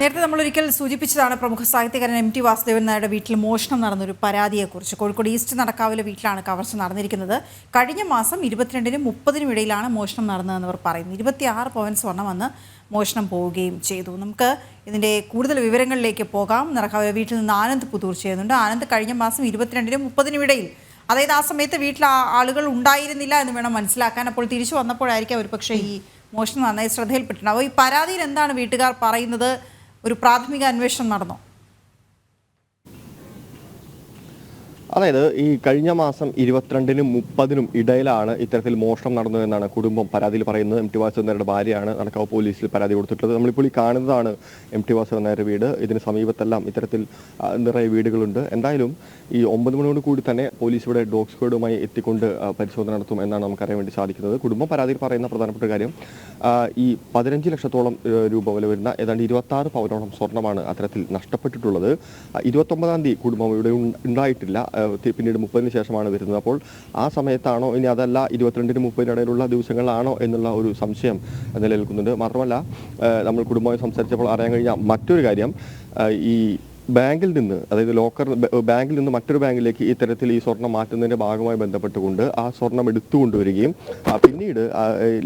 നേരത്തെ നമ്മൾ ഒരിക്കൽ സൂചിപ്പിച്ചതാണ് പ്രമുഖ സാഹിത്യകാരൻ എം ടി വാസുദേവൻ നായരുടെ വീട്ടിൽ മോഷണം നടന്നൊരു പരാതിയെക്കുറിച്ച്. കോഴിക്കോട് ഈസ്റ്റ് നടക്കാവിലെ വീട്ടിലാണ് കവർച്ച നടന്നിരിക്കുന്നത്. കഴിഞ്ഞ മാസം ഇരുപത്തിരണ്ടിനും മുപ്പതിനും ഇടയിലാണ് മോഷണം നടന്നതെന്ന് അവർ പറയുന്നു. ഇരുപത്തിയാറ് പവൻ സ്വർണം വന്ന് മോഷണം പോവുകയും ചെയ്തു. നമുക്ക് ഇതിന്റെ കൂടുതൽ വിവരങ്ങളിലേക്ക് പോകാം. നടക്കാവിലെ വീട്ടിൽ നിന്ന് ആനന്ദ് പുതൂർ ചെയ്യുന്നുണ്ട്. ആനന്ദ് കഴിഞ്ഞ മാസം ഇരുപത്തിരണ്ടിനും മുപ്പതിനും ഇടയിൽ അതായത് ആ സമയത്ത് വീട്ടിൽ ആളുകൾ ഉണ്ടായിരുന്നില്ല എന്ന് വേണം മനസ്സിലാക്കാൻ. അപ്പോൾ തിരിച്ചു വന്നപ്പോഴായിരിക്കും ഒരു പക്ഷേ ഈ മോഷണം നന്നായി ശ്രദ്ധയിൽപ്പെട്ടിട്ടുണ്ടാവും ഈ പരാതിയിൽ എന്താണ് വീട്ടുകാർ പറയുന്നത്? ഒരു പ്രാഥമിക അന്വേഷണം നടന്നോ. അതായത് ഈ കഴിഞ്ഞ മാസം ഇരുപത്തിരണ്ടിനും മുപ്പതിനും ഇടയിലാണ് ഇത്തരത്തിൽ മോഷണം നടന്നു എന്നാണ് കുടുംബം പരാതിയിൽ പറയുന്നത്. എം ടി വാസുദേവന്റെ ഭാര്യയാണ് നടക്കാവ് പോലീസിൽ പരാതി കൊടുത്തിട്ടുള്ളത്. നമ്മളിപ്പോൾ ഈ കാണുന്നതാണ് എം ടി വാസുദേവന്റെ വീട്. ഇതിന് സമീപത്തെല്ലാം ഇത്തരത്തിൽ നിറയെ വീടുകളുണ്ട്. എന്തായാലും ഈ ഒമ്പത് മണിയോട് കൂടി തന്നെ പോലീസ് ഇവിടെ ഡോഗ് സ്ക്വാഡുമായി എത്തിക്കൊണ്ട് പരിശോധന നടത്തും എന്നാണ് നമുക്കറിയാൻ വേണ്ടി സാധിക്കുന്നത്. കുടുംബം പരാതിയിൽ പറയുന്ന പ്രധാനപ്പെട്ട കാര്യം ഈ പതിനഞ്ച് ലക്ഷത്തോളം രൂപ വില വരുന്ന ഏതാണ്ട് ഇരുപത്തി ആറ് പവനോളം സ്വർണമാണ് അത്തരത്തിൽ നഷ്ടപ്പെട്ടിട്ടുള്ളത്. ഇരുപത്തൊമ്പതാം തീയതി കുടുംബം ഇവിടെ ഉണ്ടായിട്ടില്ല. പിന്നീട് മുപ്പതിന് ശേഷമാണ് വരുന്നത്. അപ്പോൾ ആ സമയത്താണോ ഇനി അതല്ല ഇരുപത്തിരണ്ടിന് മുപ്പതിന് ഇടയിലുള്ള ദിവസങ്ങളിലാണോ എന്നുള്ള ഒരു സംശയം നിലനിൽക്കുന്നുണ്ട്. മാത്രമല്ല നമ്മൾ കുടുംബമായി സംസാരിച്ചപ്പോൾ അറിയാൻ കഴിഞ്ഞ മറ്റൊരു കാര്യം ഈ ബാങ്കിൽ നിന്ന് അതായത് ലോക്കർ ബാങ്കിൽ നിന്ന് മറ്റൊരു ബാങ്കിലേക്ക് ഇത്തരത്തിൽ ഈ സ്വർണം മാറ്റുന്നതിന്റെ ഭാഗമായി ബന്ധപ്പെട്ടുകൊണ്ട് ആ സ്വർണം എടുത്തുകൊണ്ടുവരികയും പിന്നീട്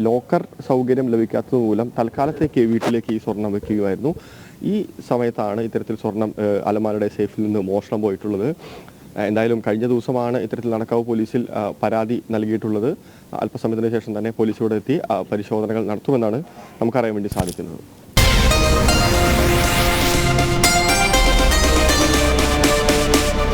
ലോക്കർ സൗകര്യം ലഭിക്കാത്തത് മൂലം തൽക്കാലത്തേക്ക് വീട്ടിലേക്ക് ഈ സ്വർണം വെക്കുകയായിരുന്നു. ഈ സമയത്താണ് ഇത്തരത്തിൽ സ്വർണം അലമാരുടെ സേഫിൽ നിന്ന് മോഷണം പോയിട്ടുള്ളത്. എന്തായാലും കഴിഞ്ഞ ദിവസമാണ് ഇത്തരത്തിൽ നടക്കാവ് പോലീസിൽ പരാതി നൽകിയിട്ടുള്ളത്. അല്പസമയത്തിന് ശേഷം തന്നെ പോലീസ് ഇവിടെ എത്തി പരിശോധനകൾ നടത്തുമെന്നാണ് നമുക്കറിയാൻ വേണ്ടി സാധിക്കുന്നത്.